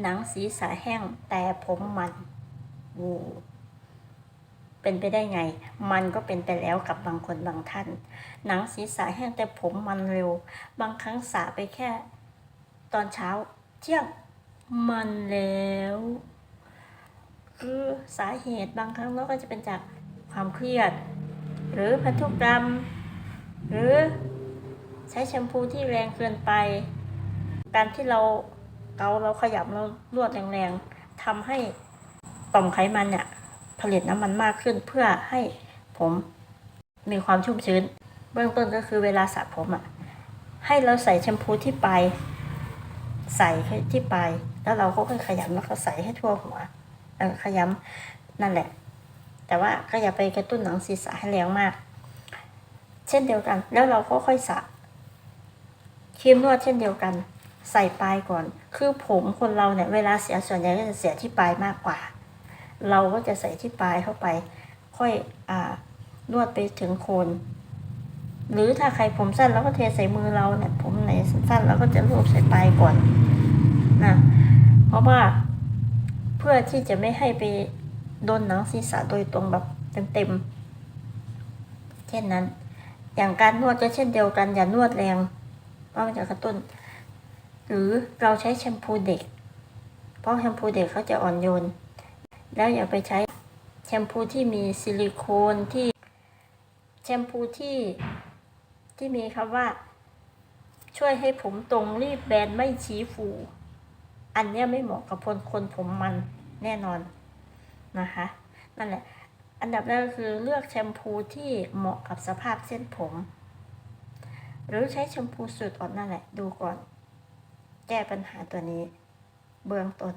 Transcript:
หนังศีรษะแห้งแต่ผมมันโอ้เป็นไปได้ไง มันก็เป็นไปแล้วกับบางคนบางท่าน หนังศีรษะแห้งแต่ผมมันเร็ว บางครั้งสระไปแค่ ตอนเช้าเที่ยงมันแล้ว คือสาเหตุบางครั้งเราก็จะเป็นจากความเครียด หรือพันธุกรรม หรือใช้แชมพูที่แรงเกินไป การที่เรา เกาเราขยับเรานวดแรงๆทำให้ต่อมไขมันเนี่ยผลิตน้ำมันมากขึ้นเพื่อให้ผมมีความชุ่มชื้น เบื้องต้นก็คือเวลาสระผมอะให้เราใส่แชมพูที่ปลายใส่ให้ที่ปลายแล้วเราก็ค่อยขยำแล้วก็ใส่ให้ทั่วหัวขยำนั่นแหละ แต่ว่าก็อย่าไปกระตุ้นหนังศีรษะให้แรงมาก เช่นเดียวกัน แล้วเราก็ค่อยสระครีมนวดเช่นเดียวกัน ใส่ปลายก่อน คือผมคนเราเนี่ยเวลาเสียส่วนใหญ่ก็จะเสียที่ปลายมากกว่า เราก็จะใส่ที่ปลายเข้าไป ค่อยอ่านวดไปถึงโคน หรือถ้าใครผมสั้นเราก็เทใส่มือเราเนี่ยผมไหนสั้นเราก็จะรูปใส่ปลายก่อนนะเพราะว่าเพื่อที่จะไม่ให้ไปโดนหนังศีรษะโดยตรงแบบเต็มๆเช่นนั้น อย่างการนวดก็เช่นเดียวกันอย่านวดแรงเพราะมันจะกระตุ้น หรือเราใช้แชมพูเด็ก เพราะแชมพูเด็กเขาจะอ่อนโยน แล้วอย่าไปใช้แชมพูที่มีซิลิโคนที่แชมพูที่ที่มีคำว่า ช่วยให้ผมตรงรีบแบนไม่ชี้ฟู อันนี้ไม่เหมาะกับคนคนผมมันแน่นอนนะคะ นั่นแหละ อันดับแรกก็คือเลือกแชมพูที่เหมาะกับสภาพเส้นผม หรือใช้แชมพูสูตรอ่อนนั่นแหละดูก่อน แก้ปัญหาตัวนี้ เบื้องต้น